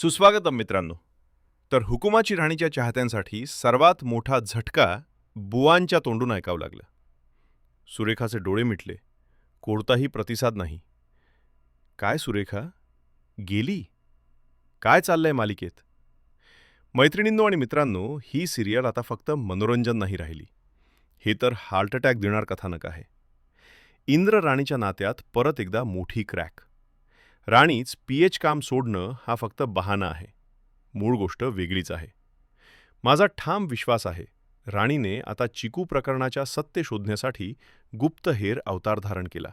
सुस्वागतम मित्रांनो. तर हुकुमाची राणीच्या चाहत्यांसाठी सर्वात मोठा झटका बुवांच्या तोंडून ऐकावं लागलं. सुरेखाचे डोळे मिटले. कोणताही प्रतिसाद नाही. काय सुरेखा? गेली? काय चाललंय मालिकेत? मैत्रिणींनो आणि मित्रांनो ही सिरियल आता फक्त मनोरंजन नाही राहिली. हे तर हार्ट अटॅक देणार कथानक आहे. इंद्र राणीच्या नात्यात परत एकदा मोठी क्रॅक. राणीच पी एच काम सोडणं हा फक्त बहाना आहे. मूळ गोष्ट वेगळीच आहे. माझा ठाम विश्वास आहे राणीने आता चिकू प्रकरणाच्या सत्य शोधण्यासाठी गुप्तहेर अवतार धारण केला.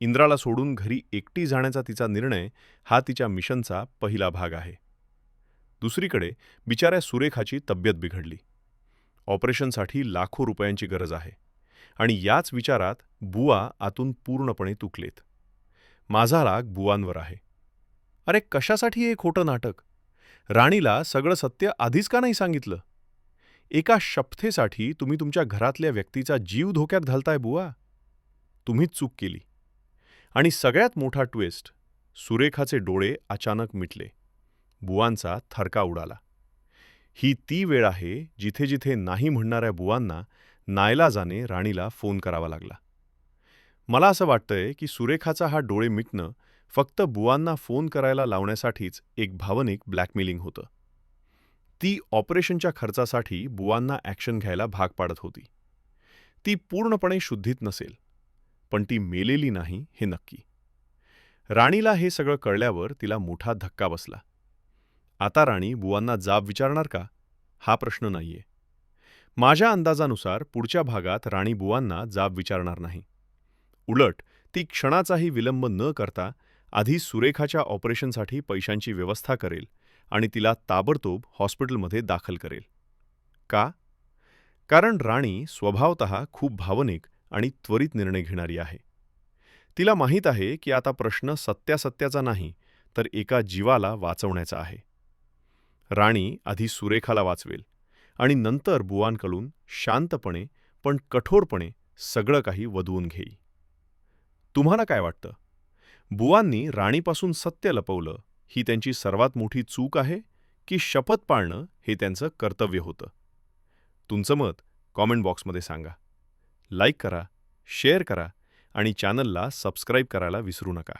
इंद्राला सोडून घरी एकटी जाण्याचा तिचा निर्णय हा तिच्या मिशनचा पहिला भाग आहे. दुसरीकडे बिचाऱ्या सुरेखाची तब्येत बिघडली. ऑपरेशनसाठी लाखो रुपयांची गरज आहे आणि याच विचारात बुवा आतून पूर्णपणे तुकलेत. माझा राग बुवांवर आहे. अरे कशासाठी हे खोटं नाटक? राणीला सगळं सत्य आधीच का नाही सांगितलं? एका शपथेसाठी तुम्ही तुमच्या घरातल्या व्यक्तीचा जीव धोक्यात घालताय बुवा. तुम्हीच चूक केली. आणि सगळ्यात मोठा ट्विस्ट सुरेखाचे डोळे अचानक मिटले. बुवांचा थरका उडाला. ही ती वेळ आहे जिथे जिथे नाही म्हणणाऱ्या बुवांना नायलाजाने राणीला फोन करावा लागला. मला असं वाटतंय की सुरेखाचा हा डोळे मिटणं फक्त बुवांना फोन करायला लावण्यासाठीच एक भावनिक ब्लॅकमेलिंग होतं. ती ऑपरेशनच्या खर्चासाठी बुवांना ॲक्शन घ्यायला भाग पाडत होती. ती पूर्णपणे शुद्धीत नसेल पण ती मेलेली नाही हे नक्की. राणीला हे सगळं कळल्यावर तिला मोठा धक्का बसला. आता राणी बुवांना जाब विचारणार का? हा प्रश्न नाहीये. माझ्या अंदाजानुसार पुढच्या भागात राणी बुवांना जाब विचारणार नाही. उलट ती क्षणाचाही विलंब न करता आधी सुरेखाच्या ऑपरेशनसाठी पैशांची व्यवस्था करेल आणि तिला ताबडतोब हॉस्पिटलमध्ये दाखल करेल. का? कारण राणी स्वभावत खूप भावनिक आणि त्वरित निर्णय घेणारी आहे. तिला माहीत आहे की आता प्रश्न सत्यासत्याचा नाही तर एका जीवाला वाचवण्याचा आहे. राणी आधी सुरेखाला वाचवेल आणि नंतर बुवांकडून शांतपणे पण कठोरपणे सगळं काही वधवून घेई तुम्हाला काय वाटतं? बुवांनी राणीपासून सत्य लपवलं ही त्यांची सर्वात मोठी चूक आहे की शपथ पाळणं हे त्यांचं कर्तव्य होतं. तुमचं मत कॉमेंट बॉक्समध्ये सांगा. लाईक करा शेअर करा आणि चॅनलला सबस्क्राईब करायला विसरू नका.